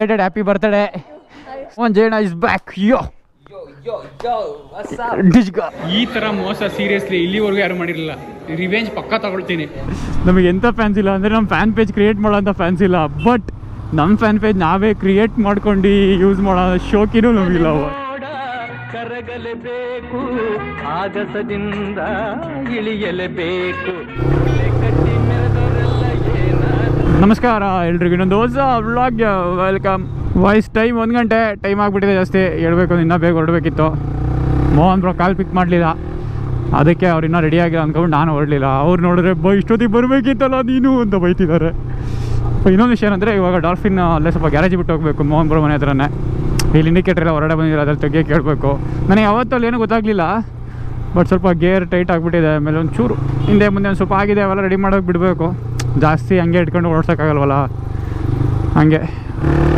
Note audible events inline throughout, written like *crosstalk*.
Related happy birthday one ಜೇಣ is back yo ಈ ತರ ಮೋಸ ಸೀರಿಯಸ್ಲಿ ಇಲ್ಲಿವರೆಗೂ ಯಾರು ಮಾಡಿರಲಿಲ್ಲ. ರಿವೆಂಜ್ ಪಕ್ಕ ತಗೊಳ್ತೀನಿ. ನಮಗೆ ಎಂಥ ಫ್ಯಾನ್ಸ್ ಇಲ್ಲ ಅಂದರೆ ನಮ್ಮ ಫ್ಯಾನ್ ಪೇಜ್ ಕ್ರಿಯೇಟ್ ಮಾಡೋ ಅಂಥ ಫ್ಯಾನ್ಸ್ ಇಲ್ಲ. ಬಟ್ ನಮ್ಮ ಫ್ಯಾನ್ ಪೇಜ್ ನಾವೇ ಕ್ರಿಯೇಟ್ ಮಾಡ್ಕೊಂಡು ಯೂಸ್ ಮಾಡೋ ಶೋಕಿನೂ ನಮಗಿಲ್ಲ ಅವ. ಕರಗಲೇಬೇಕು ಆಗಸದಿಂದ ಇಳಿಯಲೇಬೇಕು. ನಮಸ್ಕಾರ, ಎಲ್ರಿಗೂ ಇನ್ನೊಂದು ಹೊಸ ವ್ಲಾಗ್ ವೆಲ್ಕಮ್ ವಾಯ್ಸ್ ಟೈಮ್ ಒಂದು ಗಂಟೆ ಟೈಮ್ ಆಗಿಬಿಟ್ಟಿದೆ ಜಾಸ್ತಿ. ಹೇಳ್ಬೇಕು ಇನ್ನೂ ಬೇಗ ಹೊರಡಬೇಕಿತ್ತು. ಮೋಹನ್ ಬ್ರೋ ಕಾಲ್ ಪಿಕ್ ಮಾಡಲಿಲ್ಲ. ಅದಕ್ಕೆ ಅವ್ರು ಇನ್ನೂ ರೆಡಿ ಆಗಿಲ್ಲ ಅಂದ್ಕೊಂಡು ನಾನು ಹೊರಡಲಿಲ್ಲ. ಅವ್ರು ನೋಡಿದ್ರೆ, ಬ, ಇಷ್ಟೊತ್ತಿಗೆ ಬರಬೇಕಿತ್ತಲ್ಲ ನೀನು? ಅಂತ ಬೈತಿದ್ದಾರೆ. ಇನ್ನೊಂದು ವಿಷಯ ಏನಂದರೆ, ಇವಾಗ ಡಾಲ್ಫಿನ್ ಅಲ್ಲೇ ಸ್ವಲ್ಪ ಗ್ಯಾರೇಜ್ ಬಿಟ್ಟು ಹೋಗಬೇಕು, ಮೋಹನ್ ಬ್ರೋ ಮನೆ ಹತ್ರನೇ. ಇಲ್ಲಿ ಇಂಡಿಕೇಟರ್ ಎಲ್ಲ ಹೊರಗಡೆ ಬಂದಿರೋ ಅದ್ರಲ್ಲಿ ತೆಗೆ ಕೇಳಬೇಕು. ನನಗೆ ಅವತ್ತಲ್ಲಿ ಏನೂ ಗೊತ್ತಾಗಲಿಲ್ಲ. ಬಟ್ ಸ್ವಲ್ಪ ಗೇರ್ ಟೈಟ್ ಆಗಿಬಿಟ್ಟಿದೆ, ಆಮೇಲೆ ಒಂದು ಚೂರು ಹಿಂದೆ ಮುಂದೆ ಒಂದು ಸ್ವಲ್ಪ ಆಗಿದೆ, ಅವೆಲ್ಲ ರೆಡಿ ಮಾಡೋಕೆ ಬಿಡಬೇಕು. ಜಾಸ್ತಿ ಹಂಗೆ ಇಟ್ಕೊಂಡು ಓಡಿಸೋಕ್ಕಾಗಲ್ವಲ್ಲ? ಹಂಗೆ.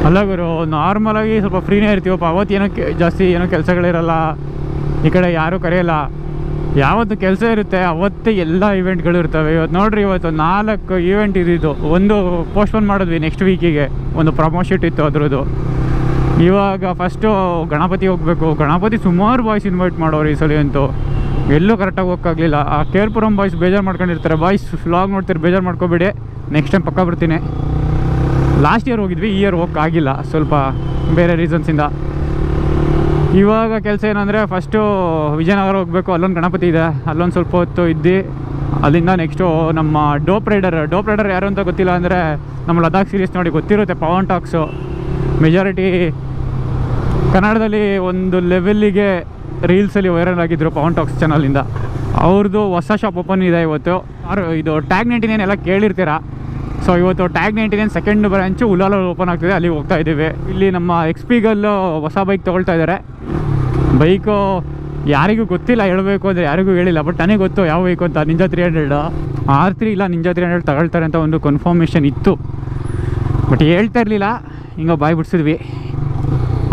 ಅಲ್ಲ ಗುರು ನಾರ್ಮಲಾಗಿ ಸ್ವಲ್ಪ ಫ್ರೀನೇ ಇರ್ತೀವಪ್ಪ. ಅವತ್ತು ಏನೋ ಜಾಸ್ತಿ ಏನೋ ಕೆಲಸಗಳಿರಲ್ಲ. ಈ ಕಡೆ ಯಾರೂ ಕರೆಯಲ್ಲ. ಯಾವತ್ತು ಕೆಲಸ ಇರುತ್ತೆ, ಅವತ್ತೇ ಎಲ್ಲ ಇವೆಂಟ್ಗಳು ಇರ್ತವೆ. ಇವತ್ತು ನೋಡ್ರಿ, ಇವತ್ತು ನಾಲ್ಕು ಈವೆಂಟ್ ಇದ್ದಿದ್ದು. ಒಂದು ಪೋಸ್ಟ್ಪೋನ್ ಮಾಡಿದ್ವಿ ನೆಕ್ಸ್ಟ್ ವೀಕಿಗೆ ಒಂದು ಪ್ರಮೋಷನ್ ಇತ್ತು ಅದ್ರದ್ದು. ಇವಾಗ ಫಸ್ಟು ಗಣಪತಿ ಹೋಗಬೇಕು. ಗಣಪತಿ ಸುಮಾರು ಬಾಯ್ಸ್ ಇನ್ವೈಟ್ ಮಾಡೋರು ಈ ಸಲ ಅಂತೂ. ಎಲ್ಲೂ ಕರೆಕ್ಟಾಗಿ ಹೋಗೋಕ್ಕಾಗಲಿಲ್ಲ ಆ ಕೇರ್ಪುರಂ ಬಾಯ್ಸ್ ಬೇಜಾರು ಮಾಡ್ಕೊಂಡಿರ್ತಾರೆ. ಬಾಯ್ಸ್ ಫ್ಲಾಗ್ ನೋಡ್ತಾರೆ, ಬೇಜಾರು ಮಾಡ್ಕೋಬೇಡಿ. ನೆಕ್ಸ್ಟ್ ಟೈಮ್ ಪಕ್ಕ ಬರ್ತೀನಿ. ಲಾಸ್ಟ್ ಇಯರ್ ಹೋಗಿದ್ವಿ, ಈ ಇಯರ್ ಹೋಗೋಕ್ಕಾಗಿಲ್ಲ ಸ್ವಲ್ಪ ಬೇರೆ ರೀಸನ್ಸಿಂದ ಇವಾಗ ಕೆಲಸ ಏನಂದರೆ ಫಸ್ಟು ವಿಜಯನಗರ ಹೋಗಬೇಕು. ಅಲ್ಲೊಂದು ಗಣಪತಿ ಇದೆ. ಅಲ್ಲೊಂದು ಸ್ವಲ್ಪ ಹೊತ್ತು ಇದ್ದು. ಅಲ್ಲಿಂದ ನೆಕ್ಸ್ಟು ನಮ್ಮ ಡೋಪ್ ರೈಡರ್ ಡೋಪ್ ರೈಡರ್ ಯಾರು ಅಂತ ಗೊತ್ತಿಲ್ಲ ಅಂದರೆ, ನಮ್ಮ ಲದಾಖ್ ಸೀರೀಸ್ ನೋಡಿ ಗೊತ್ತಿರುತ್ತೆ ಪವನ್ ಟಾಕ್ಸು ಮೆಜಾರಿಟಿ ಕನ್ನಡದಲ್ಲಿ ಒಂದು ಲೆವೆಲ್ಲಿಗೆ ರೀಲ್ಸಲ್ಲಿ ವೈರಲ್ ಆಗಿದ್ದರು ಪವನ್ ಟಾಕ್ಸ್ ಚಾನಲಿಂದ ಅವ್ರದ್ದು ಹೊಸ ಶಾಪ್ ಓಪನ್ ಇದೆ ಇವತ್ತು. ಆರು ಇದು ಟ್ಯಾಗ್ ನೈಂಟಿ ಎಲ್ಲ ಕೇಳಿರ್ತೀರಾ? ಸೊ ಇವತ್ತು tag ninety second branch Ullal open ಆಗ್ತಿದೆ ಅಲ್ಲಿ ಹೋಗ್ತಾ ಇದ್ದೀವಿ. ಇಲ್ಲಿ ನಮ್ಮ ಎಕ್ಸ್ ಪಿಗಲ್ಲು ಹೊಸ ಬೈಕ್ ತೊಗೊಳ್ತಾ ಇದ್ದಾರೆ ಬೈಕು ಯಾರಿಗೂ ಗೊತ್ತಿಲ್ಲ ಹೇಳಬೇಕು ಅಂದರೆ ಯಾರಿಗೂ ಹೇಳಿಲ್ಲ ಬಟ್ ನನಗೆ ಗೊತ್ತು ಯಾವ ಬೈಕು ಅಂತ. Ninja three hundred R three ಇಲ್ಲ ನಿಂಜಾ ತ್ರೀ ಹಂಡ್ರೆಡ್ ತಗೊಳ್ತಾರೆ ಅಂತ ಒಂದು ಕನ್ಫರ್ಮೇಷನ್ ಇತ್ತು. ಬಟ್ ಹೇಳ್ತಾ ಇರಲಿಲ್ಲ, ಹಿಂಗೆ ಬಾಯ್ ಬಿಡಿಸಿದ್ವಿ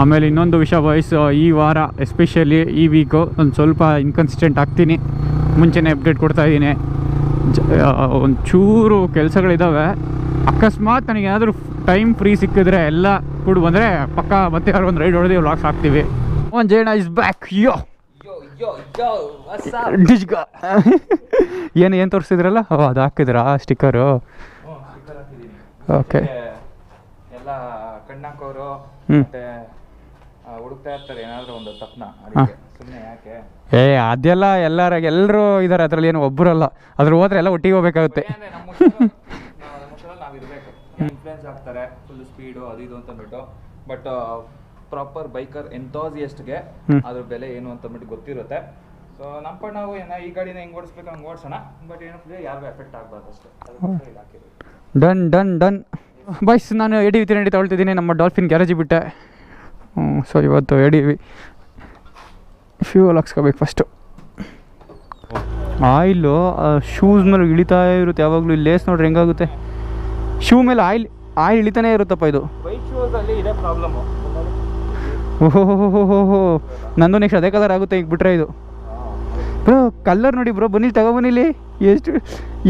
ಆಮೇಲೆ ಇನ್ನೊಂದು ವಿಷಯ ವಾಯ್ಸ್ ಈ ವಾರ ಎಸ್ಪೆಷಲಿ ಈ ವೀಕು ಒಂದು ಸ್ವಲ್ಪ ಇನ್ಕನ್ಸಿಸ್ಟೆಂಟ್ ಆಗ್ತೀನಿ. ಮುಂಚೆನೇ ಅಪ್ಡೇಟ್ ಕೊಡ್ತಾ ಇದ್ದೀನಿ. ಜ ಒಂದು ಚೂರು ಕೆಲಸಗಳಿದ್ದಾವೆ ಅಕಸ್ಮಾತ್ ನನಗೆ ಏನಾದರೂ ಟೈಮ್ ಫ್ರೀ ಸಿಕ್ಕಿದ್ರೆ ಎಲ್ಲ ಕೂಡ ಬಂದರೆ ಪಕ್ಕ ಮತ್ತೆ ಯಾರು ಒಂದು ರೈಡ್ ಹೊಡೆದು ಲಾಕ್ಸ್ ಹಾಕ್ತೀವಿ ಒಂದು ಜೇಣ ಇಸ್ ಬ್ಯಾಕ್ ಯೋ ಡಿಜ್ಗ. ಏನು ಏನು ತೋರಿಸಿದ್ರಲ್ಲ? ಓ ಅದು ಹಾಕಿದ್ರಾ ಸ್ಟಿಕ್ಕರು ಓಕೆ ಎಲ್ಲ ಕಣ್ಣಾಕೋರು ಹುಡುಕ್ತಾ ಇರ್ತಾರೆ ಏನಾದ್ರು ಒಂದು ತಪ್ಪನ ಸುಮ್ಮನೆ ಯಾಕೆ? ಏ ಅದೆಲ್ಲ ಎಲ್ಲರ ಎಲ್ಲರೂ ಇದ್ದಾರೆ ಅದರಲ್ಲಿ ಏನು ಒಬ್ಬರಲ್ಲ ಅದ್ರ ಹೋದ್ರೆ ಎಲ್ಲ ಒಟ್ಟಿಗೆ ಹೋಗ್ಬೇಕಾಗುತ್ತೆ. ಅಂದ್ರೆ ನಮ್ಮ ಹುಷಾರು- ನಾವು- ನಮ್ಮ ಹುಷಾರಲ್ಲಿ ನಾವು ಇರಬೇಕು. ಇನ್ಫ್ಲೂಯೆನ್ಸ್ ಆಗ್ತಾರೆ ಫುಲ್ ಸ್ಪೀಡು ಅದು ಇದು ಅಂತ ಅಂದ್ಬಿಟ್ಟು. ಬಟ್ ಪ್ರಾಪರ್ ಬೈಕರ್ ಎಂಥೋಸಿಯಸ್ಟ್ಗೆ. ಅದ್ರ ಬೆಲೆ ಏನು ಅಂತ ಅಂದ್ಬಿಟ್ಟು ಗೊತ್ತಿರುತ್ತೆ. ಸೊ ನಮ್ಮ ಪಡ್ ನಾವು ಏನೋ ಈ ಗಾಡಿನ ಹೆಂಗ್ ಓಡಿಸ್ಬೇಕು ಹಂಗೆ ಓಡಿಸೋಣ. ಬಟ್ ಏನಂದ್ರೆ ಯಾರಿಗೂ ಎಫೆಕ್ಟ್ ಆಗಬಾರ್ದು ಅಷ್ಟೇ. ಅದಕ್ಕೋಸ್ಕರ ಇದು ಹಾಕಿರೋದು ಡನ್ ಡನ್ ಡನ್ ಬಾಯ್ಸ್ ನಾನು ಎಡಿ ವಿತ್ ನಡಿ ತಗೊಳ್ತಿದ್ದೀನಿ. ನಮ್ಮ ಡಾಲ್ಫಿನ್ ಗ್ಯಾರೇಜ್ ಬಿಟ್ಟೆ. ಸೊ ಇವತ್ತು ಎಡಿ ಫ್ಯೂಲ್ ಹಾಕ್ಸ್ಕೋಬೇಕು ಫಸ್ಟು ಆಯಿಲು ಶೂಸ್ ಮೇಲೆ ಇಳಿತಾ ಇರುತ್ತೆ ಯಾವಾಗಲೂ ಇಲ್ಲಿ ಲೇಸ್ ನೋಡ್ರಿ ಹೆಂಗಾಗುತ್ತೆ? ಶೂ ಮೇಲೆ ಆಯಿಲ್ ಆಯಿಲ್ ಇಳಿತಾನೆ ಇರುತ್ತಪ್ಪ ಇದು. ಓಹೋ ನಂದು ನೆಕ್ಸ್ಟ್ ಅದೇ ಕಲರ್ ಆಗುತ್ತೆ ಈಗ ಬಿಟ್ರೆ ಇದು. ಬ್ರೋ ಕಲರ್ ನೋಡಿ ಬ್ರೋ ಬನ್ನಿ ತಗೊಬನ್ನಿಲಿ ಎಷ್ಟು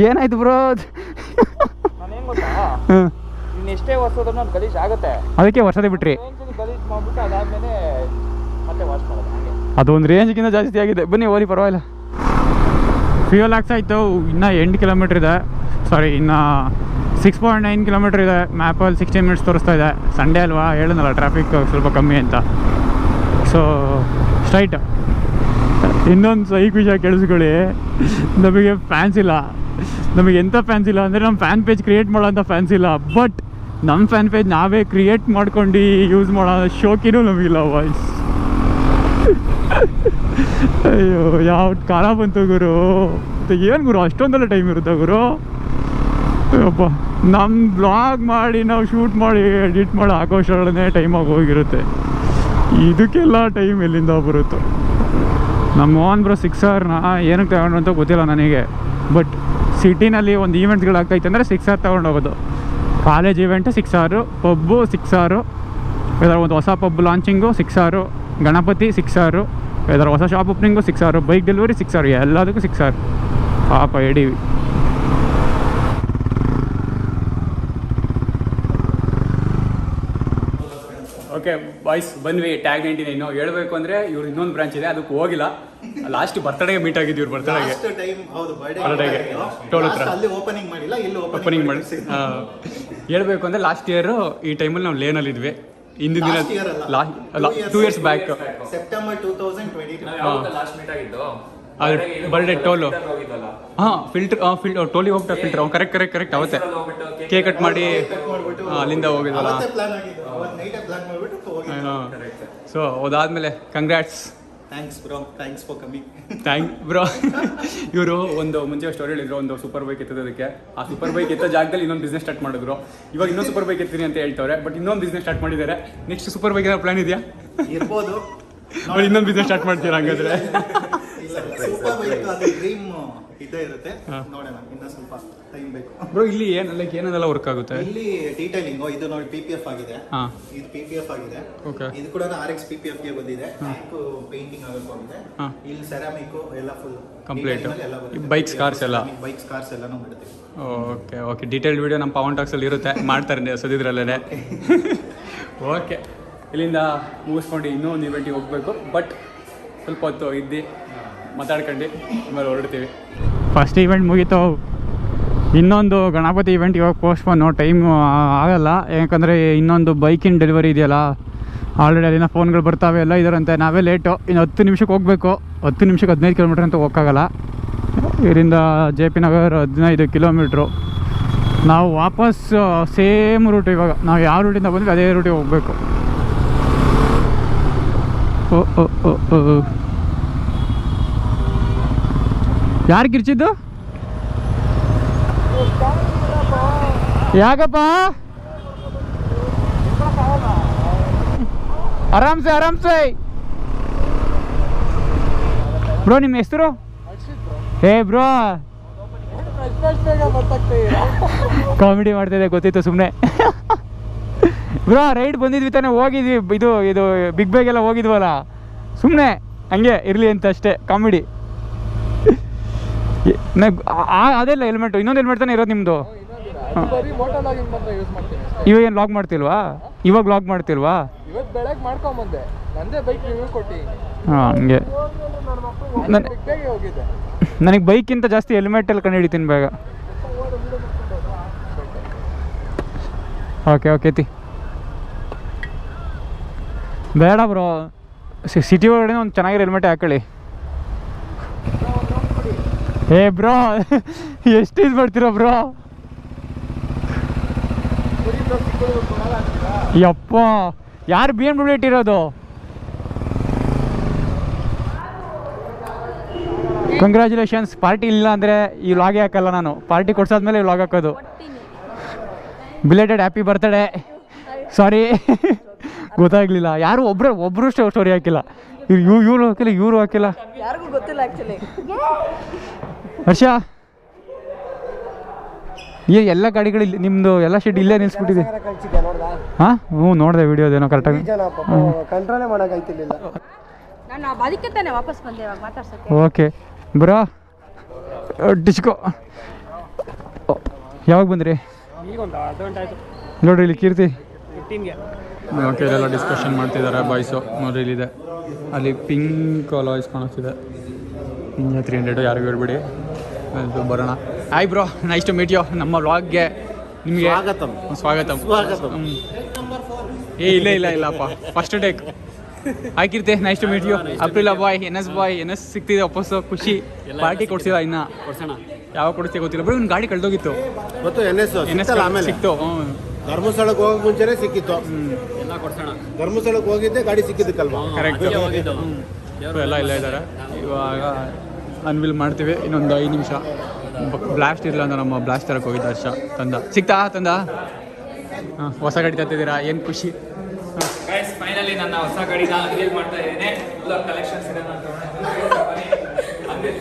ಏನಾಯ್ತು ಬ್ರೋ ಹ್ಞೂ ಎಷ್ಟೇ ವರ್ಷದ್ರು ಅದು ಗಲೀಜ್ ಆಗುತ್ತೆ. ಅದಕ್ಕೆ ವರ್ಷದೇ ಬಿಟ್ರಿ. ಗಲೀಜ್ ಮಾಡ್ಬಿಟ್ಟು ಅದಾದ್ಮೇಲೆ ಮತ್ತೆ ವಾಶ್ ಮಾಡೋದು ಹಾಗೆ. ಅದೊಂದು ರೇಂಜ್ಗಿಂತ ಜಾಸ್ತಿ ಆಗಿದೆ. ಬನ್ನಿ ಓರಿ ಪರವಾಗಿಲ್ಲ. ಫ್ಯೂಯಲ್ ಆಯ್ತು. ಇನ್ನೂ ಎಂಟು ಕಿಲೋಮೀಟ್ರ್ ಇದೆ. ಸಾರಿ ಇನ್ನು ಸಿಕ್ಸ್ ಪಾಯಿಂಟ್ ನೈನ್ ಕಿಲೋಮೀಟ್ರ್ ಇದೆ. ಮ್ಯಾಪಲ್ಲಿ ಸಿಕ್ಸ್ಟೀನ್ ಮಿನಿಟ್ಸ್ ತೋರಿಸ್ತಾ ಇದೆ. ಸಂಡೇ ಅಲ್ವಾ? ಹೇಳಿದ್ನಲ್ಲ ಟ್ರಾಫಿಕ್ ಸ್ವಲ್ಪ ಕಮ್ಮಿ ಅಂತ. ಸೊ ಸ್ಟ್ರೈಟ್ ಇನ್ನೊಂದು ಸೈಕ್ ವಿಷಯ ಕೇಳಿಸ್ಕೊಳ್ಳಿ. ನಮಗೆ ಫ್ಯಾನ್ಸ್ ಇಲ್ಲ. ನಮಗೆ ಎಂಥ ಫ್ಯಾನ್ಸ್ ಇಲ್ಲ ಅಂದರೆ ನಮ್ಮ ಫ್ಯಾನ್ ಪೇಜ್ ಕ್ರಿಯೇಟ್ ಮಾಡೋಂಥ ಫ್ಯಾನ್ಸ್ ಇಲ್ಲ. ಬಟ್ ನಮ್ಮ ಫ್ಯಾನ್ ಪೇಜ್ ನಾವೇ ಕ್ರಿಯೇಟ್ ಮಾಡ್ಕೊಂಡು ಯೂಸ್ ಮಾಡೋ ಶೋಕಿನೂ ನಮಗಿಲ್ಲ ವಾಯ್ಸ್ ಅಯ್ಯೋ, ಯಾವ ಕಾಲ ಬಂತು ಗುರು? ಏನು ಗುರು? ಅಷ್ಟೊಂದೆಲ್ಲ ಟೈಮ್ ಇರುತ್ತೆ ಗುರು? ಅಯ್ಯಪ್ಪ ನಮ್ಮ ಬ್ಲಾಗ್ ಮಾಡಿ, ನಾವು ಶೂಟ್ ಮಾಡಿ ಎಡಿಟ್ ಮಾಡಿ ಟೈಮ್ ಟೈಮಾಗಿ ಹೋಗಿರುತ್ತೆ. ಇದಕ್ಕೆಲ್ಲ ಟೈಮ್ ಎಲ್ಲಿಂದ ಬರುತ್ತೋ? ನಮ್ಮ ಮೋಹನ್ ಬ್ರೋ ಸಿಕ್ಸ್ ಅವರ್ನ ಏನಕ್ಕೆ ತಗೊಂಡು ಅಂತ ಗೊತ್ತಿಲ್ಲ ನನಗೆ. ಬಟ್ ಸಿಟಿನಲ್ಲಿ ಒಂದು ಈವೆಂಟ್ಸ್ಗಳಾಗ್ತೈತೆ ಅಂದರೆ ಸಿಕ್ಸ್ ಅವರ್ ತೊಗೊಂಡು ಹೋಗೋದು. ಕಾಲೇಜ್ ಇವೆಂಟ್ ಸಿಕ್ಸ್ ಆರು ಪಬ್ಬು ಸಿಕ್ಸ್ ಆರು ಇದರ ಒಂದು ಹೊಸ ಪಬ್ ಲಾಂಚಿಂಗು ಸಿಕ್ಸ್ ಆರು ಗಣಪತಿ ಸಿಕ್ಸ್ ಆರು ಇದರ ಹೊಸ ಶಾಪ್ ಓಪನಿಂಗು ಸಿಕ್ಸ್ ಆರು ಬೈಕ್ ಡೆಲಿವರಿ ಸಿಕ್ಸ್ ಆರು ಎಲ್ಲದಕ್ಕೂ ಸಿಕ್ಸ್ ಆರು ಪಾಪ ಎಡಿ ಓಕೆ ಬಾಯ್ಸ್ ಬಂದ್ವಿ ಟ್ಯಾಗ್ ನೈಂಟಿ ನೈನು ಹೇಳ್ಬೇಕು ಅಂದ್ರೆ ಇವ್ರು ಇನ್ನೊಂದು ಬ್ರಾಂಚ್ ಇದೆ ಅದಕ್ಕೆ ಹೋಗಿಲ್ಲ. ಲಾಸ್ಟ್ ಬರ್ತಡೆಗೆ ಮೀಟ್ ಆಗಿದ್ವಿ ಇವ್ರು ಬರ್ತಡೆಗೆ ಟೈಮ್ ಹೌದು. ಟೋಲ್ ಹತ್ರ. ಅಲ್ಲಿ ಓಪನಿಂಗ್ ಮಾಡಿಲ್ಲ ಇಲ್ಲಿ ಓಪನಿಂಗ್ ಮಾಡಿ. *laughs* ಹೇಳ್ಬೇಕು ಅಂದ್ರೆ ಲಾಸ್ಟ್ ಇಯರ್ ಈ ಟೈಮಲ್ಲಿ ನಾವು ಲೇನಲ್ಲಿ ಇದ್ವಿ. ಹಿಂದಿನ ದಿನ ಲಾಸ್ಟ್ ಇಯರ್ ಅಲ್ಲ. Two years back September two thousand twenty birthday toll ಹಾಂ ಹಾ ಫಿಲ್ಟರ್ ಫಿಲ್ ಟೋಲಿ ಹೋಗ್ತಾ ಫಿಲ್ಟರ್ ಅವ್ನು ಕರೆಕ್ಟ್ ಕರೆಕ್ಟ್ ಕರೆಕ್ಟ್ ಅವತ್ತೆ. ಕೇಕ್ ಕಟ್ ಮಾಡಿ ಅಲ್ಲಿಂದ ಹೋಗಿದ್ದಲ್ಲ. ಸೊ ಅದಾದ್ಮೇಲೆ congrats thanks bro thanks for coming thank bro ಇವರು ಒಂದು ಮುಂಚೆ ಸ್ಟೋರಿ ಹೇಳಿದ್ರು ಒಂದು ಸೂಪರ್ ಬೈಕ್ ಎತ್ತೋದಕ್ಕೆ ಆ ಸೂಪರ್ ಬೈಕ್ ಎತ್ತ ಜಾಗದಲ್ಲಿ ಇನ್ನೊಂದು ಬಿಸ್ನೆಸ್ ಸ್ಟಾರ್ಟ್ ಮಾಡಿದ್ರು. ಇವಾಗ ಇನ್ನೊಂದು ಸೂಪರ್ ಬೈಕ್ ಎತ್ತೀನಿ ಅಂತ ಹೇಳ್ತವ್ರೆ ಬಟ್ ಇನ್ನೊಂದು ಬಿಸ್ನೆಸ್ ಸ್ಟಾರ್ಟ್ ಮಾಡಿದ್ದಾರೆ. ನೆಕ್ಸ್ಟ್ ಸೂಪರ್ ಬೈಕ್ ಪ್ಲಾನ್ ಇದೆಯಾ? ಇರ್ಬೋದು. ಅವ್ರು ಇನ್ನೊಂದು ಬಿಸ್ನೆಸ್ ಸ್ಟಾರ್ಟ್ ಮಾಡ್ತೀರಾ ಹಂಗಾದ್ರೆ? ಸೂಪರ್ ಬೈಕ್ ಅದು ಡ್ರೀಮ್ ಇದ್ದೇ ಇರುತ್ತೆ. ನೋಡೋಣ ಇನ್ನೂ ಸ್ವಲ್ಪ ಟೈಮ್ ಬೇಕು. ಬ್ರೋ ಇಲ್ಲಿ ಏನು ಲೈಕ್ ಏನದೆಲ್ಲ ವರ್ಕ್ ಆಗುತ್ತೆ? ಇಲ್ಲಿ ಡೀಟೈಲಿಂಗ್ ಇದು ನೋಡಿ ಪಿ ಪಿ ಎಫ್ ಆಗಿದೆ. ಹಾ. ಇದು ಪಿ ಪಿ ಎಫ್ ಆಗಿದೆ. ಓಕೆ ಇದು ಕೂಡ ಆರ್ ಎಕ್ಸ್ ಪಿ ಪಿ ಎಫ್ಗೆ ಬಂದಿದೆ. ಪೇಂಟಿಂಗ್ ಆಗಬೇಕು ಆಗಿದೆ ಇಲ್ಲಿ ಸೆರಾಮಿಕ್ ಎಲ್ಲ ಫುಲ್ ಕಂಪ್ಲೀಟ್ ಬೈಕ್ಸ್ ಕಾರ್ಸ್ ಎಲ್ಲ? ಬೈಕ್ಸ್ ಕಾರ್ಸ್ ಎಲ್ಲಾನು ಮಾಡ್ತೀವಿ ಓಕೆ ಓಕೆ ಡೀಟೇಲ್ಡ್ ವಿಡಿಯೋ ನಮ್ಮ ಪವನ್ ಟಾಕ್ಸಲ್ಲಿ ಇರುತ್ತೆ. ಮಾಡ್ತಾರೆ ಸದ್ಯದ್ರಲ್ಲೇ ಓಕೆ *laughs* ಇಲ್ಲಿಂದ ಮುಗಿಸ್ಕೊಂಡು ಇನ್ನೂ ಒಂದು ಇವೆಂಟಿಗೆ ಹೋಗಬೇಕು. ಬಟ್ ಸ್ವಲ್ಪ ಹೊತ್ತು ಇದ್ದು ಮಾತಾಡ್ಕೊಂಡು ಆಮೇಲೆ ಹೊರಡ್ತೀವಿ. ಫಸ್ಟ್ ಈವೆಂಟ್ ಮುಗೀತು. ಇನ್ನೊಂದು ಗಣಪತಿ ಇವೆಂಟ್ ಇವಾಗ ಪೋಸ್ಟ್ಪೋನು ಟೈಮ್ ಆಗಲ್ಲ. ಯಾಕಂದರೆ ಇನ್ನೊಂದು ಬೈಕಿನ ಡೆಲಿವರಿ ಇದೆಯಲ್ಲ ಆಲ್ರೆಡಿ ಅಲ್ಲಿನ ಫೋನ್ಗಳು ಬರ್ತಾವೆ, ಎಲ್ಲ ಇದರಂತೆ. ನಾವೇ ಲೇಟು ಇನ್ನು ಹತ್ತು ನಿಮಿಷಕ್ಕೆ ಹೋಗಬೇಕು. ಹತ್ತು ನಿಮಿಷಕ್ಕೆ ಹದಿನೈದು ಕಿಲೋಮೀಟ್ರ್ ಅಂತ ಹೋಗೋಕ್ಕಾಗಲ್ಲ. ಇದರಿಂದ ಜೆ ಪಿ ನಗರ್ ಹದಿನೈದು ಕಿಲೋಮೀಟ್ರು ನಾವು ವಾಪಸ್ ಸೇಮ್ ರೂಟ್ ಇವಾಗ. ನಾವು ಯಾವ ರೂಟಿಂದ ಬಂದ್ವಿ ಅದೇ ರೂಟಿಗೆ ಹೋಗಬೇಕು. ಓ ಓ ಓ ಓ. ಯಾರು ಕಿರ್ಚಿದ್ದು? ಯಾಕಪ್ಪ? ಆರಾಮ್ಸೆ ಆರಾಮ್ಸೆ. ಬ್ರೋ, ನಿಮ್ಮ ಹೆಸರು? ಏ, ಬ್ರೋ. ಕಾಮಿಡಿ ಮಾಡ್ತಿದ್ದೆ ಗೊತ್ತಿತ್ತು ಸುಮ್ಮನೆ ಬ್ರೋ, ರೈಡ್ ಬಂದಿದ್ವಿ ತಾನೇ, ಹೋಗಿದ್ವಿ. ಇದು ಇದು ಬಿಗ್ ಬ್ಯಾಗ್ ಎಲ್ಲ ಹೋಗಿದ್ವಲ್ಲ. ಸುಮ್ಮನೆ ಹಂಗೆ ಇರಲಿ ಅಂತ ಅಷ್ಟೇ, ಕಾಮಿಡಿ. ಅದೆಲ್ಲ ಹೆಲ್ಮೆಟ್ ಇನ್ನೊಂದು ಹೆಲ್ಮೆಟ್ ತಾನೇ ಇರೋದು ನಿಮ್ಮದು ಇವಾಗ ಏನು ಲಾಕ್ ಮಾಡ್ತಿಲ್ವಾ? ಇವಾಗ ಲಾಕ್ ಮಾಡ್ತಿಲ್ವಾ? ಹಾಂ ಹಂಗೆ. ನನಗೆ ಬೈಕಿಂತ ಜಾಸ್ತಿ ಹೆಲ್ಮೆಟಲ್ಲಿ ಕಂಡು ಹಿಡಿತೀನಿ ಬೇಗ. ಓಕೆ ಓಕೆ ತಿ. ಬೇಡ ಬ್ರೋ ಸಿಟಿ ಒಳಗಡೆ ಒಂದು ಚೆನ್ನಾಗಿರೋ ಹೆಲ್ಮೆಟ್ ಹಾಕೊಳ್ಳಿ. ಏ ಬ್ರೋ ಎಷ್ಟು ಇದು ಮಾಡ್ತೀರಾ ಬ್ರೋ? ಯಪ್ಪ ಯಾರು ಬಿ ಎಂ ಡಬ್ಲ್ಯೂ ಇಟ್ಟಿರೋದು ಕಂಗ್ರ್ಯಾಚುಲೇಷನ್ಸ್ ಪಾರ್ಟಿ ಇಲ್ಲ ಅಂದರೆ ಈ ಲಾಗೆ ಹಾಕಲ್ಲ ನಾನು? ಪಾರ್ಟಿ ಕೊಡ್ಸಾದ್ಮೇಲೆ ಲಾಗ್ ಹಾಕೋದು. ಬಿಲೇಟೆಡ್ ಹ್ಯಾಪಿ ಬರ್ತಡೇ ಸಾರಿ ಗೊತ್ತಾಗ್ಲಿಲ್ಲ. ಯಾರು ಒಬ್ರು ಒಬ್ರು ಸ್ಟೋರಿ ಹಾಕಿಲ್ಲ. ಇವ್ರು ಇವ್ ಇವ್ರು ಹಾಕಿಲ್ಲ ಇವರು ಹಾಕಿಲ್ಲ. ಯಾರಿಗೂ ಗೊತ್ತಿಲ್ಲ ಆಕ್ಚುಲಿ ಹರ್ಷ? ಏ ಎಲ್ಲ ಗಾಡಿಗಳು ಇಲ್ಲಿ ನಿಮ್ಮದು ಎಲ್ಲ ಶೆಡ್ ಇಲ್ಲೇ ನಿಲ್ಸ್ಬಿಟ್ಟಿದೆ. ಹಾಂ? ಹ್ಞೂ ನೋಡಿದೆ ವಿಡಿಯೋದೇನೋ ಕರೆಕ್ಟಾಗಿ ಕಂಟ್ರೋಲೇ ಮಾಡೋಕ್ಕಾಯ್ತಿರ್ಲಿಲ್ಲ ನಾನು ಅದಕ್ಕೆ ತಾನೆ ವಾಪಸ್ ಬಂದೆ ಇವಾಗ ಮಾತಾಡ್ಸಕ್ಕೆ. ಓಕೆ. Bro disco. ಯಾವಾಗ ಬಂದ್ರಿ? ನೋಡ್ರಿ ಇಲ್ಲಿ ಕೀರ್ತಿ. ಓಕೆ ಎಲ್ಲ ಡಿಸ್ಕಷನ್ ಮಾಡ್ತಿದ್ದಾರೆ ಬಾಯ್ಸು ನೋಡ್ರಿ ಇಲ್ಲಿದೆ. ಅಲ್ಲಿ ಪಿಂಕ್ ಲಾಯ್ಸ್ ಕಾಣಿಸ್ತಿದೆ. ತ್ರೀ ಹಂಡ್ರೆಡು ಯಾರಿಗೂ ಹೇಳ್ಬಿಡಿ. ಬರೋಣ. Hi bro nice to meet you ನಮ್ಮ ವ್ಲಾಗ್ಗೆ ನಿಮಗೆ ಸ್ವಾಗತಂ. ಸ್ವಾಗತಂ. ಏ ಇಲ್ಲ ಇಲ್ಲ ಇಲ್ಲಪ್ಪ. First take ಹಾಕಿರ್ತೆ nice to meet you April boy N S boy N S ಸಿಗ್ತಿದೆ ವಾಪಸ್ಸು. ಖುಷಿ. ಪಾರ್ಟಿ ಕೊಡ್ಸಿಲ್ಲ ಇನ್ನ. ಯಾವ ಕೊಡ್ತೀವಿ ಗೊತ್ತಿಲ್ಲ. ಬರೀ ಒಂದು ಗಾಡಿ ಕಳ್ದೋಗಿತ್ತು. ಗೊತ್ತು ಎನ್ ಎಸ್ ಎನ್ ಎಸ್ ಆಮೇಲೆ. ಸಿಕ್ತು. ಧರ್ಮಸ್ಥಳಕ್ಕೆ ಹೋಗಕ್ ಮುಂಚೆನೆ ಸಿಕ್ಕಿತ್ತು. ಧರ್ಮಸ್ಥಳಕ್ಕೆ ಹೋಗಿದ್ದೆ ಗಾಡಿ ಸಿಕ್ಕಿದ್ದಕ್ಕಲ್ವಾ? ಕರೆಕ್ಟ್ ಎಲ್ಲ ಇಲ್ಲ ಇದ್ದಾರೆ. ಇವಾಗ ಅನ್ವಿಲ್ ಮಾಡ್ತೀವಿ. ಇನ್ನೊಂದು ಐದು ನಿಮಿಷ. ಬ್ಲಾಸ್ಟ್ ಇರಲ್ಲ ಅಂತ ನಮ್ಮ ಬ್ಲಾಸ್ಟ್ ತರಕ್ಕೆ ಹೋಗಿದ್ದ ಹರ್ಷ. ತಂದ. ಸಿಕ್ತಾ ತಂದ? ಹಾಂ ಹೊಸ ಗಾಡಿ ತರ್ತಿದ್ದೀರಾ? ಏನು ಖುಷಿ. ಫೈನಲಿ ನನ್ನ ಹೊಸ ಗಾಡಿನ ರಿಲೀಸ್ ಮಾಡ್ತಾ ಇದ್ದೀನಿ. ಕಲೆಕ್ಷನ್ಸ್ ಇದೆ ನಾನು ಅಂದ್ರೆ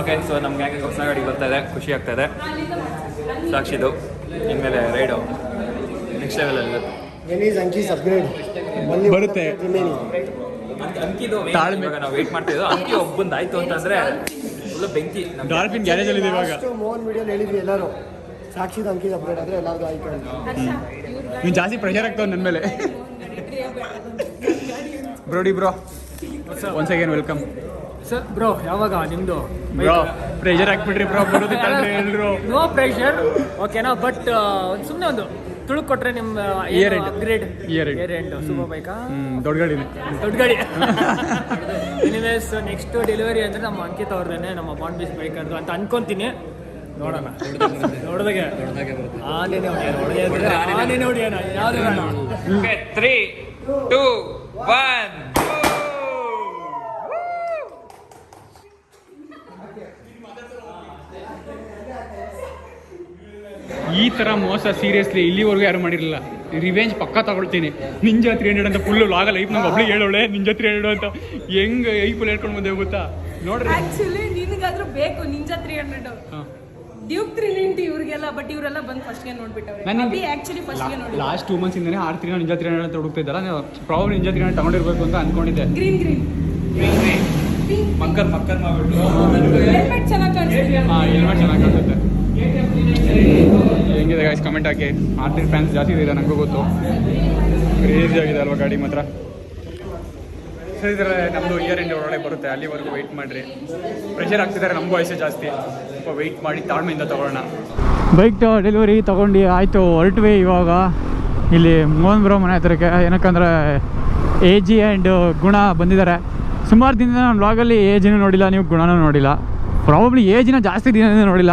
ಓಕೆ ಸೊ ನಮ್ಗೆ ಹೊಸ ಗಾಡಿ ಬರ್ತಾ ಇದೆ? ಖುಷಿ ಆಗ್ತಾ ಇದೆ. ಸಾಕ್ಷಿದು ಇನ್ಮೇಲೆ ರೈಡು ಲೆವೆಲ್ ಎನೀಸ್ ಅಂಕೀಸ್ ಅಪ್ಗ್ರೇಡ್ ಬನ್ನಿ ಬರುತ್ತೆ. ಅಂಕಿದು ತಾಳ್ಮೆ. ಇವಾಗ ನಾವು ವೇಟ್ ಮಾಡ್ತಿದ್ದೋ ಅಂಕಿ ಒಬ್ಬಂದು ಆಯ್ತು ಅಂತಂದ್ರೆ ಫುಲ್ ಬೆಂಕಿ. ಡಾಲ್ಫಿನ್ ಗ್ಯಾರೇಜ್ ಅಲ್ಲಿ ಇದೆ ಇವಾಗ. ಅಷ್ಟು ಮೋಹನ್ ವಿಡಿಯೋ ಹೇಳಿದ್ವಿ ಎಲ್ಲರೂ. ಸಾಕ್ಷಿದ ಅಂಕಿ ಅಪ್ಡೇಟ್ ಆದ್ರೆ ಎಲ್ಲರಿಗೂ ಆಯ್ಕೆ ಅಂತ. ನೀನು ಜಾಸ್ತಿ ಪ್ರೆಷರ್ ಆಗ್ತಾವ ನನ್ನ ಮೇಲೆ. ಬ್ರೋಡಿ bro once again welcome sir bro ಯಾವಾಗ ನಿಮ್ದು? ಬ್ರೋ ಪ್ರೆಷರ್ ಹಾಕ್ಬಿಟ್ರಿ ಬ್ರೋ ಬರೋದಕ್ಕೆ ಎಲ್ಲರೂ ನೋ ಪ್ರೆಷರ್ ಓಕೆನಾ ಬಟ್ ಒಂದು ಸುಮ್ಮನೆ ಒಂದು ತುಳುಕ್ ಕೊಟ್ರೆ ನಿಮ್ಮ year end upgrade. Year end super ಬೈಕಾ ದೊಡ್ಡ ಗಾಡಿ ದೊಡ್ಡ ಗಾಡಿ ಎನಿವೇಸ್ ನೆಕ್ಸ್ಟ್ ಡೆಲಿವರಿ ಅಂದ್ರೆ ನಮ್ಮ ಅಂಕಿತ ಅವ್ರದೇನೆ ನಮ್ಮ ಬಾಂಡ್ ಬೀಸ್ ಬೈಕರ್ದು ಅಂತ ಅನ್ಕೊಂತೀನಿ. ನೋಡೋಣ. ನೋಡಿದಾಗೆ. ಆನೇನೆ ಹೊಡಿಯೋಣ ಆನೇನೆ ಹೊಡಿಯೋಣ ಯಾವ್ದು ತ್ರೀ ಟೂ ಒನ್ ಈ ತರ ಮೋಸ ಸೀರಿಯಸ್ಲಿ ಇಲ್ಲಿವರೆಗೂ ಯಾರು ಮಾಡಿರಲಿಲ್ಲ. ರಿವೆಂಜ್ ಪಕ್ಕ ತಗೊಳ್ತೀನಿ. ನಿಂಜ ತ್ರೀ ಹಂಡ್ರೆಡ್ ಅಂತ ಫುಲ್ ಲಾಗ ಲೈಫ್ ನಂಗೆ ಒಬ್ಳಿಗೆ ಹೇಳೋಳೆ ನಿಂಜ ತ್ರೀ ಹಂಡ್ರೆಡ್ ಅಂತ. ಹೆಂಗ್ ಐಫುಲ್ ಹೇಳ್ಕೊಂಡು ಬಂದೆ ಗೊತ್ತಾ? ನೋಡ್ರಿ. ಆಕ್ಚುಲಿ ನಿನಗಾದ್ರೂ ಬೇಕು Ninja three hundred Duke three ninety ಇವ್ರಿಗೆಲ್ಲ ಬಟ್ ಇವರೆಲ್ಲ ಬಂದು ಫಸ್ಟ್ಗೆ ನೋಡ್ಬಿಟ್ಟವ್ರೆ. ನಾನು ಆ್ಯಕ್ಚುಲಿ ಫಸ್ಟ್ಗೆ ನೋಡಿ last two months ಇಂದನೇ R three ninja three hundred ಅಂತ ಹುಡುಕ್ತಾ ಇದ್ದಾರ ಪ್ರಾಬ್ಲಮ್ ನಿಂಜಾ ತ್ರೀ ಹಂಡ್ರೆಡ್ ತಗೊಂಡಿರ್ಬೇಕು ಅಂತ ಅನ್ಕೊಂಡಿದ್ದೆ. ಗ್ರೀನ್ ಗ್ರೀನ್ ಮಕ್ಕರ್ ಮಕ್ಕರ್ ಮಾಡ್ಬಿಟ್ಟು. ಹೆಲ್ಮೆಟ್ ಚೆನ್ನಾಗಿ ಕಾಣಿಸ್ತಿದೆ. ಹಾಂ ಹೆಲ್ಮೆಟ್ ಚೆನ್ನಾಗಿ ಕಾಣಿಸುತ್ತೆ ಹೆಂಗಿದೆ ಗಾಯ್ಸ್ ಕಮೆಂಟ್ ಹಾಕಿ. ಆರ್ ಟಿ ಫ್ಯಾನ್ಸ್ ಜಾಸ್ತಿ ಇದೆ ನನಗೂ ಗೊತ್ತು. ಕ್ರೇಜಿ ಆಗಿದೆ ಅಲ್ವಾ ಗಾಡಿ ಮಾತ್ರ? ಸರಿ ಇದ್ರೆ ನಮ್ಮದು ಇಯರ್ ಎಂಡ್ ಒಳಗಡೆ ಬರುತ್ತೆ. ಅಲ್ಲಿವರೆಗೂ ವೆಯ್ಟ್ ಮಾಡಿರಿ. ಪ್ರೆಷರ್ ಆಗ್ತಿದ್ದಾರೆ ನಮ್ಮ ವಯಸ್ಸು ಜಾಸ್ತಿ. ಸ್ವಲ್ಪ ವೆಯ್ಟ್ ಮಾಡಿ ತಾಳ್ಮೆಯಿಂದ ತೊಗೊಳ್ಳೋಣ. ಬೈಕ್ ಡೆಲಿವರಿ ತೊಗೊಂಡು ಆಯಿತು. ಹೊರಟ್ವಿ ಇವಾಗ. ಇಲ್ಲಿ ಮೋಹನ್ ಬ್ರೋ ಮನೆ ಹತ್ರಕ್ಕೆ. ಏನಕ್ಕಂದ್ರೆ ಎ ಜಿ ಆ್ಯಂಡ್ ಗುಣ ಬಂದಿದ್ದಾರೆ. ಸುಮಾರು ದಿನದಿಂದ ನಾನು ಬ್ಲಾಗಲ್ಲಿ ಏಜಿನೂ ನೋಡಿಲ್ಲ, ನೀವು ಗುಣನೂ ನೋಡಿಲ್ಲ. ಪ್ರಾಬಬ್ಲಿ ಏಜಿನ ಜಾಸ್ತಿ ದಿನದಿಂದ ನೋಡಿಲ್ಲ.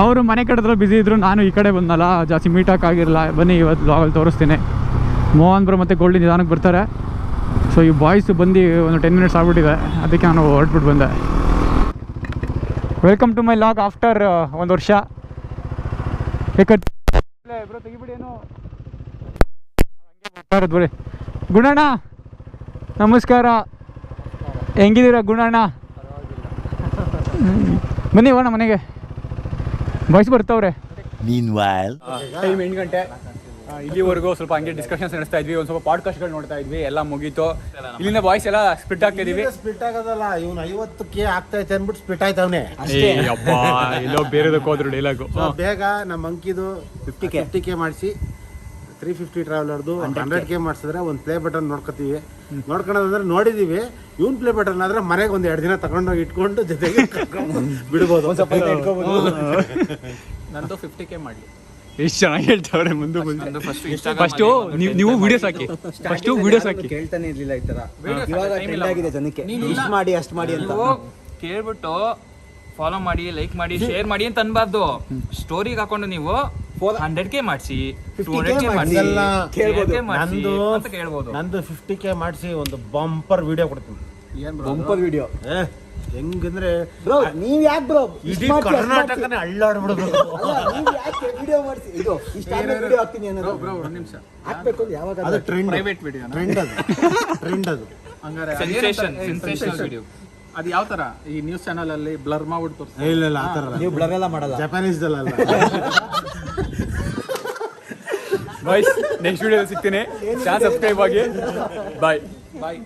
ಅವರು ಮನೆ ಕಡೆದ್ರಲ್ಲಿ ಬ್ಯುಸಿ ಇದ್ದರು ನಾನು ಈ ಕಡೆ ಬಂದಲ್ಲ ಜಾಸ್ತಿ ಮೀಟ್ ಆಗಿರಲ್ಲ ಬನ್ನಿ ಇವತ್ತು ಲಾಗಲ್ಲಿ ತೋರಿಸ್ತೀನಿ. ಮೋಹನ್ ಬ್ರೋ ಮತ್ತು ಗೋಲ್ಡಿ ನಿಧಾನಕ್ಕೆ ಬರ್ತಾರೆ. ಸೊ ಈ ಬಾಯ್ಸ್ ಬಂದು ಒಂದು ಟೆನ್ ಮಿನಿಟ್ಸ್ ಆಗ್ಬಿಟ್ಟಿದೆ. ಅದಕ್ಕೆ ನಾನು ಹೊರಟ್ಬಿಟ್ಟು ಬಂದೆ. Welcome to my vlog after ಒಂದು ವರ್ಷ. ಬ್ರೋ ತೆಗಿಬಿಡಿ ಏನು? ಬರೀ ಗುಣಣ್ಣ ನಮಸ್ಕಾರ. ಹೆಂಗಿದ್ದೀರಾ ಗುಣಣ್ಣ? ಬನ್ನಿ ಹೋಣ ಮನೆಗೆ. ಬಾಯ್ಸ್ ಬರ್ತಾವ್ರೆ. ಟೈಮ್ ಎಂಟು ಗಂಟೆ. ಆ, ಇಲ್ಲಿವರೆಗೂ ಸ್ವಲ್ಪ ಹಂಗೆ ಡಿಸ್ಕಷನ್ಸ್ ನಡೆಸ್ತಾ ಇದ್ವಿ ಒಂದ್ ಸ್ವಲ್ಪ ಪಾಡ್ಕಾಸ್ಟ್ಗಳು ನೋಡ್ತಾ ಇದ್ವಿ ಎಲ್ಲ ಮುಗೀತು. ಇಲ್ಲಿಂದ ವಾಯ್ಸ್ ಎಲ್ಲ ಸ್ಪಿಟ್ ಆಗ್ತಾ ಇದೀವಿ ಸ್ಪಿಟ್ ಆಗೋದಲ್ಲ ಇವನು ಆಗ್ತಾ ಆಗ್ತೈತೆ ಅಂದ್ಬಿಟ್ಟು ಸ್ಪಿಟ್ ಆಯ್ತವನೆ ಬೇರೆ ಎಲ್ಲೋ ಬೇರೆದಕ್ಕೆ ಹೋದ್ರು ಡೈಲಾಗು ಬೇಗ ನಮ್ಮ ಅಂಕಿದು ಫಿಫ್ಟಿ ಕೆ ಫಿಫ್ಟಿ ಕೆ ಮಾಡಿಸಿ. ತ್ರೀ ಫಿಫ್ಟಿ ಟ್ರಾವೆಲರ್ದು ಹಂಡ್ರೆಡ್ ಕೆ ಮಾಡಿಸಿದ್ರೆ ಒಂದು ಪ್ಲೇ ಬಟನ್ ನೋಡ್ಕೊತೀವಿ. ನೋಡ್ಕೊಳೋದಂದ್ರೆ ನೋಡಿದೀವಿ. ಇವ್ನ್ ಪ್ಲೇ ಬಟನ್ ಆದ್ರೆ ಮನೆಗೆ ಒಂದು ಎರಡು ದಿನ ತಗೊಂಡೋಗಿ ಇಟ್ಕೊಂಡು ಜೊತೆಗೆ ಬಿಡಬಹುದು *laughs* ಬಿಡ್ಬೋದು ನಂದು ಫಿಫ್ಟಿ ಕೆ ಮಾಡಲಿ. ಎಷ್ಟು ಚೆನ್ನಾಗಿ ಹೇಳ್ತಾವ್ರೆ ಮುಂದೆ ಮುಂದೆ. ಫಸ್ಟ್ ಫಸ್ಟು ನೀವು ವಿಡಿಯೋಸ್ ಹಾಕಿ. ಫಸ್ಟು ವಿಡಿಯೋಸ್ ಹಾಕಿ. ಕೇಳ್ತಾನೆ ಇರ್ಲಿಲ್ಲ ಈ ತರ. ಇವಾಗ ಟ್ರೆಂಡ್ ಆಗಿದೆ ಜನಕ್ಕೆ. ಇಷ್ಟು ಮಾಡಿ ಅಷ್ಟು ಮಾಡಿ ಅಂತ. ಕೇಳ್ಬಿಟ್ಟು ಫಾಲೋ ಮಾಡಿ ಲೈಕ್ ಮಾಡಿ ಶೇರ್ ಮಾಡಿ ಅಂತ ಅನ್ಬಾರ್ದು. ಸ್ಟೋರಿಗೆ ಹಾಕೊಂಡು ನೀವು ಹಂಡ್ರೆಡ್ ಕೆ ಮಾಡಿಸಿ ಟೂ ಹಂಡ್ರೆಡ್ ಕೆ ಮಾಡಿಸಿ. ನಂದು ಅಂತ ಕೇಳ್ಬೋದು. ನಂದು ಫಿಫ್ಟಿ ಕೆ ಮಾಡಿಸಿ ಒಂದು ಬಂಪರ್ ವಿಡಿಯೋ ಕೊಡ್ತೀನಿ. ಬಂಪರ್ ವಿಡಿಯೋ ಹೆಂಗಂದ್ರೆ ಬ್ರೋ ನೀವ್ ಯಾಕೆ ಬ್ರೋ ಇಡೀ ಕರ್ನಾಟಕನೇ ಅಳ್ಳಾಡ್ಬಿಡ್ಬೇಕು. ನೀವ್ ಯಾಕೆ ವಿಡಿಯೋ ಮಾಡ್ಸಿ ಇದು ಇಷ್ಟ ವಿಡಿಯೋ ಹಾಕ್ತೀನಿ ಅನ್ನೋದು ಹಾಕ್ಬೇಕು ಅಂತ ಯಾವಾಗ ಅದು ಟ್ರೆಂಡ್ ಪ್ರೈವೇಟ್ ವಿಡಿಯೋ ಟ್ರೆಂಡ್ ಅದು. ಟ್ರೆಂಡ್ ಅದು. ಸೆನ್ಸೇಷನ್ ಸೆನ್ಸೇಷನಲ್ ವಿಡಿಯೋ ಅದು ಯಾವ ತರ? ಈ ನ್ಯೂಸ್ ಚಾನಲ್ ಅಲ್ಲಿ ಬ್ಲರ್ ಮಾಡ್ಬಿಟ್ಟು ತೋರಿಸ್ತಾರೆ ಇಲ್ಲ ಇಲ್ಲ ಆ ಥರ ಅಲ್ಲ. ನೀವು ಬ್ಲರ್ ಎಲ್ಲ ಮಾಡಲ್ಲ. ಜಪಾನೀಸ್ ಅಲ್ಲ. ಬಾಯ್ಸ್ ನೆಕ್ಸ್ಟ್ ವಿಡಿಯೋ ಸಿಗ್ತೀನಿ. ಚಾನಲ್ ಸಬ್ಸ್ಕ್ರೈಬ್ ಆಗಿ. Bye bye